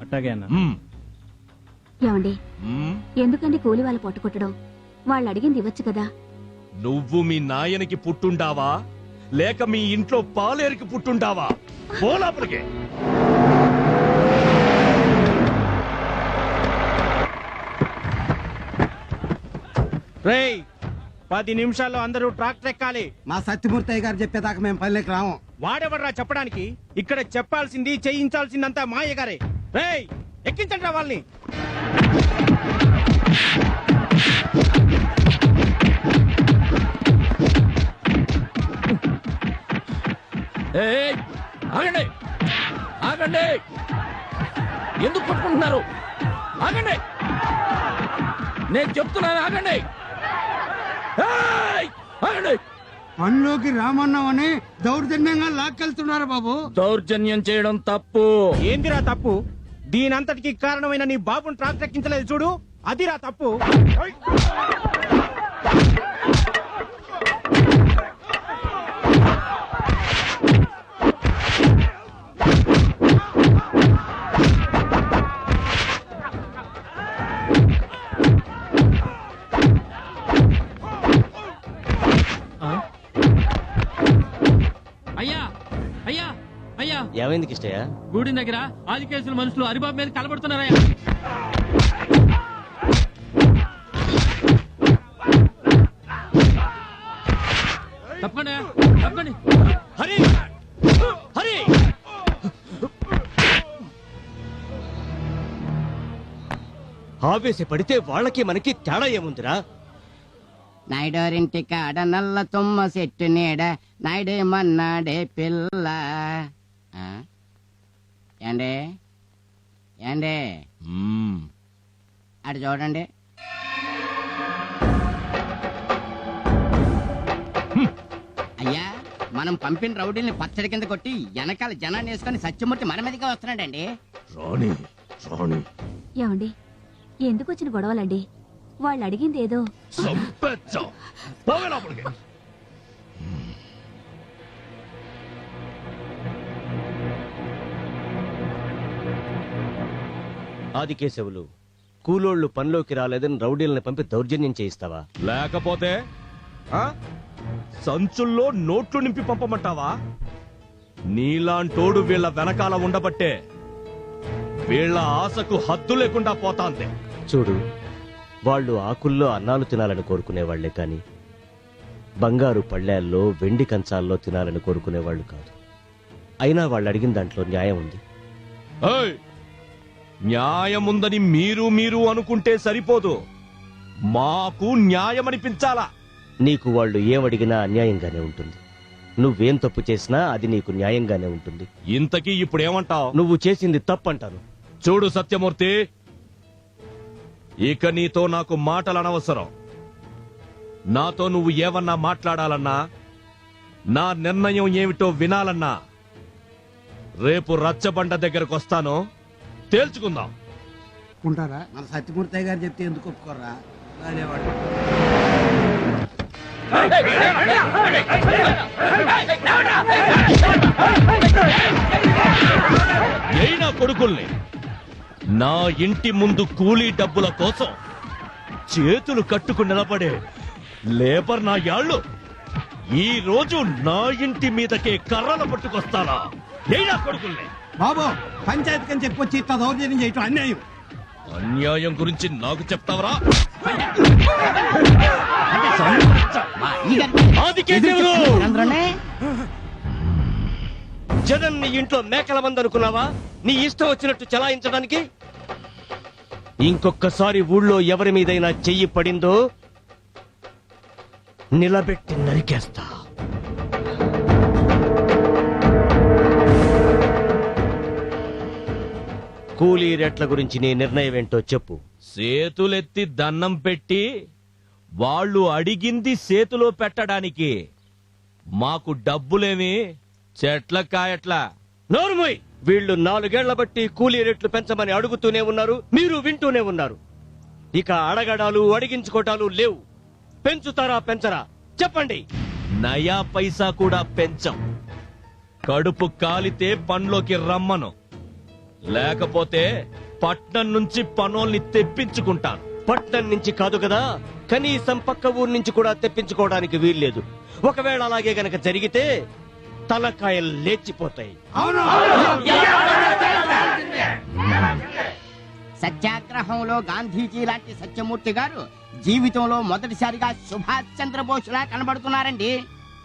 అట్టాగే అన్న. మ్మ్. ఏమండి. ఎందుకండి కూలి వాళ్ళు పట్టుకొట్టడం వాళ్ళు అడిగింది ఇవ్వచ్చు కదా. నువ్వు మీ నాయనకి పుట్టుండావా? లేక మీ ఇంట్లో పాలేరికి పుట్టుండావా? పోలాపలికే రేయ్ పది నిమిషాల్లో అందరూ ట్రాక్టర్ ఎక్కాలి. మా సత్యమూర్తయ్య గారు చెప్పేదాకా మేము పల్లెకి రాము. వాడెవర్రా చెప్పడానికి? ఇక్కడ చెప్పాల్సింది చేయించాల్సిందంతా మాయ గారే. రేయ్ ఎక్కించండి వాళ్ళని. ఏయ్, ఆగండి. ఆగండి. ఎందుకు కొట్టుకుంటున్నారు ఆగండి. నేను చెప్తున్నాను ఆగండి. ఏయ్, ఆగండి. పనిలోకి రామన్నామని దౌర్జన్యంగా లాక్కెళ్తున్నారు బాబు. దౌర్జన్యం చేయడం తప్పు. ఏందిరా తప్పు? దీనంతటికి కారణమైన నీ బాబుని ట్రాక్టర్ ఎక్కించలేదు చూడు. అదిరా తప్పు. ఏమైంది కిష్టయ్య? గుడి దగ్గర ఆది కేసుల మనుషులు హరిబాబు మీద కలబడుతున్నారయ్యా తప్పకుండా తప్పండి హరి! హరి! ఆవేశపడితే వాళ్ళకి మనకి తేడా ఏముందిరా? నాయుడోరింటి కాడ నల్ల తుమ్మ చెట్టు నీడ నాయుడేమన్నాడే పిల్ల? ఆ? ఏండే ఏండే. అటు చూడండి. అయ్యా మనం పంపిన రౌడీల్ని పచ్చడి కింద కొట్టి వెనకాల జనాన్ని వేసుకొని సత్యమూర్తి మన మీదగా వస్తున్నాడండి. రాణి రాణి. ఏమండి? ఎందుకు వచ్చిన గొడవలండి? వాళ్ళు అడిగింది ఏదో ఆదికేశవులు కూలోళ్ళు పనిలోకి రాలేదని రౌడీల్ని పంపి దౌర్జన్యం చేయిస్తావా? లేకపోతే ఆ? సంచుల్లో నోట్లు నింపి పంపమంటావా? నీలాంటోడు వీళ్ళ వెనకాల ఉండబట్టే వీళ్ళ ఆశకు హద్దు లేకుండా పోతాంది. చూడు వాళ్ళు ఆకుల్లో అన్నాలు తినాలని కోరుకునేవాళ్ళే కాని బంగారు పళ్ళేల్లో వెండి కంచాల్లో తినాలని కోరుకునేవాళ్ళు కాదు. అయినా వాళ్ళు అడిగిన దాంట్లో న్యాయం ఉంది. ఏయ్! న్యాయముందని మీరు మీరు అనుకుంటే సరిపోదు. మాకు న్యాయం అనిపించాలా నీకు వాళ్ళు ఏమడిగినా అన్యాయంగానే ఉంటుంది. నువ్వేం తప్పు చేసినా అది నీకు న్యాయంగానే ఉంటుంది. ఇంతకీ ఇప్పుడేమంటావు? నువ్వు చేసింది తప్పంటాను. చూడు సత్యమూర్తి ఇక నీతో నాకు మాటలు అనవసరం నాతో నువ్వు ఏమన్నా మాట్లాడాలన్నా నా నిర్ణయం ఏమిటో వినాలన్నా రేపు రచ్చబండ దగ్గరకు వస్తాను తేల్చుకుందాం. ఉంటారా? మన సత్యమూర్తయ్య గారు చెప్తే ఎందుకు ఒప్పుకోరా అనేవాడు అయినా కొడుకుల్ని నా ఇంటి ముందు కూలీ డబ్బుల కోసం చేతులు కట్టుకు నిలబడే లేబర్ నా యాళ్ళు ఈ రోజు నా ఇంటి మీదకే కర్రలు పట్టుకొస్తానా అయినా కొడుకుల్ని. బాబు పంచాయతీ కని చెప్పొచ్చి ఇట్లా దౌర్జన్యం చేయటం అన్యాయం. అన్యాయం గురించి నాకు చెప్తావరా? జగన్ నీ ఇంట్లో మేకల మంది అనుకున్నావా? నీ ఇష్టం వచ్చినట్టు చలాయించడానికి? ఇంకొక్కసారి ఊళ్ళో ఎవరి మీదైనా చెయ్యి పడిందో నిలబెట్టి నరికేస్తా. కూలీ రేట్ల గురించి నీ నిర్ణయం ఏంటో చెప్పు. చేతులెత్తి దండం పెట్టి వాళ్ళు అడిగింది చేతిలో పెట్టడానికి. మాకు డబ్బులేమి చెట్ల కాయట్లా. నోరుమోయ్ వీళ్ళు నాలుగేళ్ళ బట్టి కూలీ రేట్లు పెంచమని అడుగుతూనే ఉన్నారు మీరు వింటూనే ఉన్నారు. ఇక అడగడాలు అడిగించుకోటాలు లేవు. పెంచుతారా పెంచరా? చెప్పండి. నయా పైసా కూడా పెంచం. కడుపు కాలితే పండ్లోకి రమ్మను. లేకపోతే పట్నం నుంచి పనోల్ని తెప్పించుకుంటాను. పట్నం నుంచి కాదు కదా కనీసం పక్క ఊరు నుంచి కూడా తెప్పించుకోవడానికి వీల్లేదు. ఒకవేళ అలాగే గనక జరిగితే తలకాయలు లేచిపోతాయి. సత్యాగ్రహంలో గాంధీజీ లాంటి సత్యమూర్తి గారు జీవితంలో మొదటిసారిగా సుభాష్ చంద్రబోస్ లా కనబడుతున్నారండి.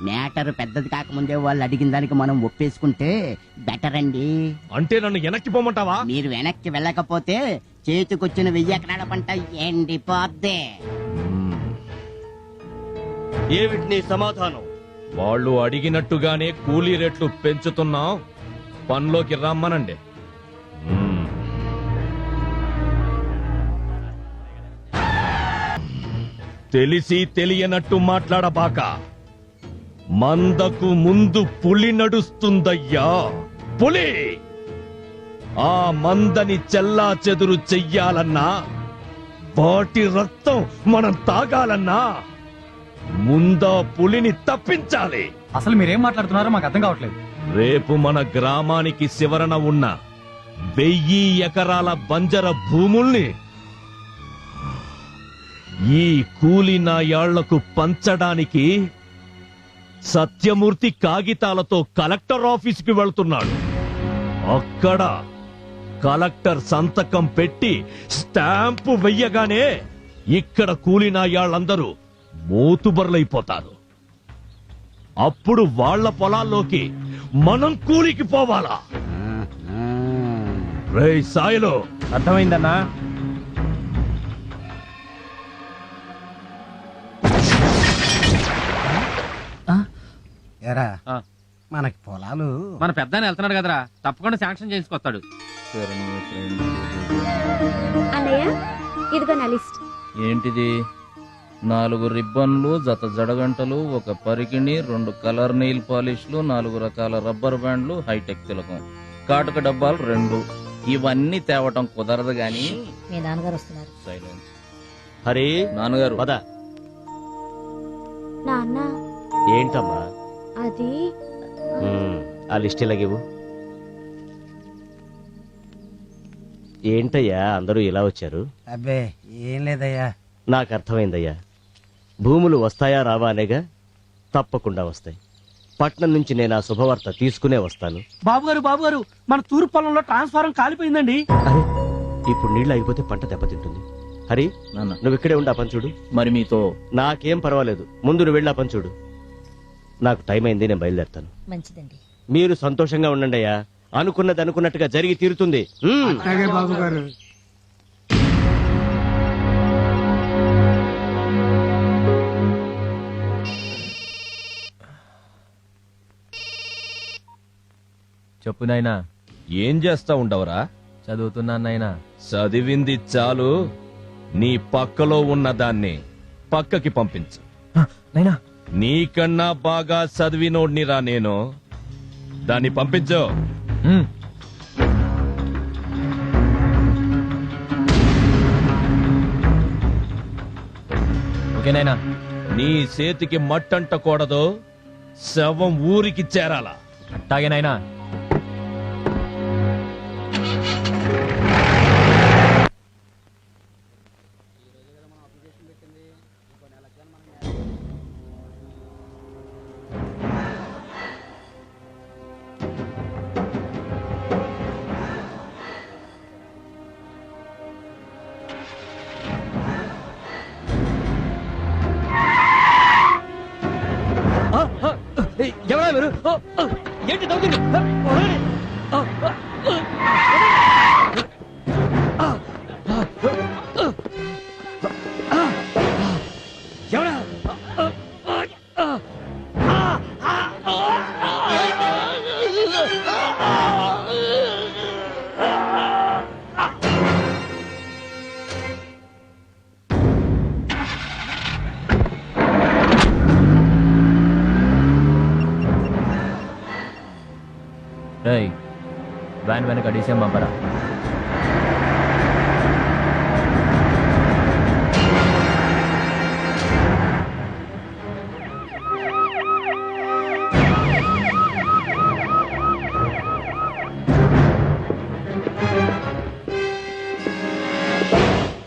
మ్యాటర్ పెద్దది కాకముందే వాళ్ళు అడిగిన దానికి మనం ఒప్పేసుకుంటే బెటర్ అండి. అంటే నన్ను వెనక్కి పోమంటావా? మీరు వెనక్కి వెళ్ళకపోతే చేతికొచ్చిన వెయ్యి ఎకరాల పంట ఎండిపోద్దే. ఏమిటి నీ సమాధానం? వాళ్ళు అడిగినట్టుగానే కూలీ రేట్లు పెంచుతున్నాం. పనిలోకి రమ్మనండి. మ్మ్. తెలిసి తెలియనట్టు మాట్లాడబాక. మందకు ముందు పులి నడుస్తుందయ్యా. పులి! ఆ మందని చెల్లా చెదురు చెయ్యాలన్నా వాటి రక్తం మనం తాగాలన్నా ముందా పులిని తప్పించాలి. అసలు మీరేం మాట్లాడుతున్నారో మాకు అర్థం కావట్లేదు. రేపు మన గ్రామానికి శివరణ ఉన్న వెయ్యి ఎకరాల బంజర భూముల్ని ఈ కూలి నాయాళ్ళకు పంచడానికి సత్యమూర్తి కాగితాలతో కలెక్టర్ ఆఫీసుకి వెళ్తున్నాడు. అక్కడ కలెక్టర్ సంతకం పెట్టి స్టాంపు వెయ్యగానే ఇక్కడ కూలి నాయాళ్ళందరూ మూతుబర్లైపోతారు. అప్పుడు వాళ్ళ పొలాల్లోకి మనం కూలికి పోవాలా? రే సాయిలో. అర్థమైందన్నా? ఎరా. మనకి పొలాలు. మన పెద్ద వెళ్తున్నాడు కదరా. తప్పకుండా శాంక్షన్ చేసుకొస్తాడు అన్నయ్య ఇదిగో నా లిస్ట్. ఏంటిది? నాలుగు రిబ్బన్లు జత జడగంటలు ఒక పరికిణి రెండు కలర్ నెయిల్ పాలిష్లు నాలుగు రకాల రబ్బర్ బ్యాండ్లు హైటెక్ తిలకం. కాటుక డబ్బాలు రెండు. ఇవన్నీ తేవటం కుదరదు గాని. మీ నాన్నగారు వస్తున్నారు. సైలెన్స్ హరి నాన్నగారు. పద. నాన్న. ఏంటమ్మా? అది? ఆ లిస్ట్ ఇలాగివ్వు ఏంటయ్యా అందరూ ఇలా వచ్చారు? అబ్బే ఏం లేదయ్యా. నాకు అర్థమైందయ్యా. భూములు వస్తాయా రావా అనేగా తప్పకుండా వస్తాయి. పట్నం నుంచి నేను ఆ శుభవార్త తీసుకునే వస్తాను. బాబు గారు బాబు గారు మన తూర్పు పొలంలో ట్రాన్స్ఫారం కాలిపోయిందండి. అరే ఇప్పుడు నీళ్ళు అయిపోతే పంట దెబ్బతింటుంది. హరి నాన్న. నువ్వు ఇక్కడే ఉండి ఆ పని చూడు. మరి మీతో నాకేం పర్వాలేదు. ముందు నువ్వు వెళ్ళి ఆ పని చూడు. నాకు టైం అయింది నేను బయలుదేరుతాను. మంచిదండి. మీరు సంతోషంగా ఉండండి అయ్యా. అనుకున్నది అనుకున్నట్టుగా జరిగి తీరుతుంది. ఉమ్. అలాగే బాబు గారు. చెప్పు నాయనా. ఏం చేస్తా ఉండవరా? చదువుతున్నా నాయనా. చదివింది చాలు. నీ పక్కలో ఉన్న దాన్ని పక్కకి పంపించు. నైనా నీకన్నా బాగా చదివినోడ్నిరా నేను. దాన్ని పంపించు. ఓకేనైనా నీ చేతికి మట్టంటకూడదు. శవం ఊరికి చేరాలా. అట్టాగేనైనా మీరు ఏంటి దౌర్జన్యం? Dekat di siang malam,